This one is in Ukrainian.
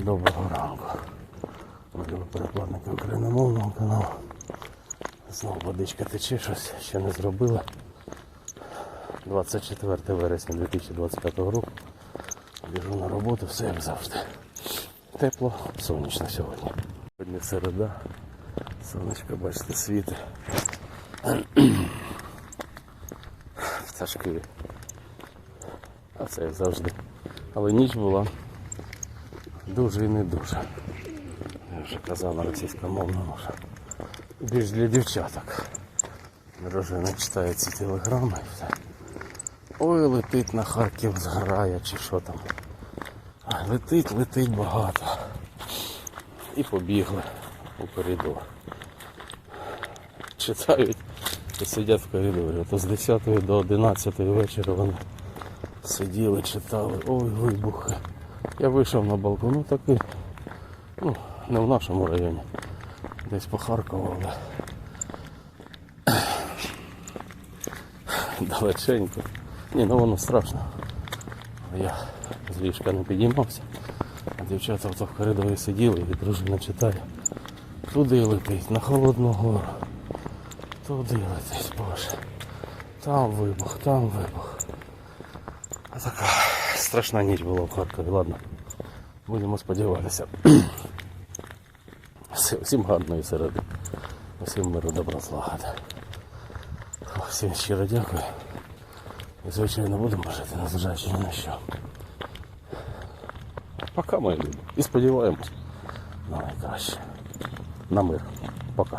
Доброго ранку. Можливо, перекладники україномовного каналу. Знову водичка тече, щось ще не зробила. 24 вересня 2025 року. Біжу на роботу, все як завжди. Тепло, сонячно сьогодні. Сьогодні середа. Сонечко, бачите, світить. Пташки. А це як завжди. Але ніч була дуже і не дуже. Я вже казав на російськомовному, що більш для дівчаток. Дружина читає ці телеграми і все. Ой, летить на Харків зграє чи що там. Летить, летить багато. І побігли у коридор. Читають і сидять в коридорі. То з 10 до 11 вечора вони сиділи, читали, ой, вибухи. Я вийшов на балкон, ну такий, ну, не в нашому районі, десь по Харкову, але далеченько. Ні, ну воно страшно. Я з ліжка не підіймався, а дівчата в коридорі сиділи і дружина читає. Туди летить, на холодну гору. Туди летить, боже. Там вибух, там вибух. А така страшна ніч була в Харкові, ладно. Будемо сподіватися. Всі- Всім гарної середи. Всім миру добра злагоди. Всім щиро дякую. І звичайно будемо жити, незважаючи ні на що. Пока, мої люди. І сподіваємось на найкраще. На мир. Пока.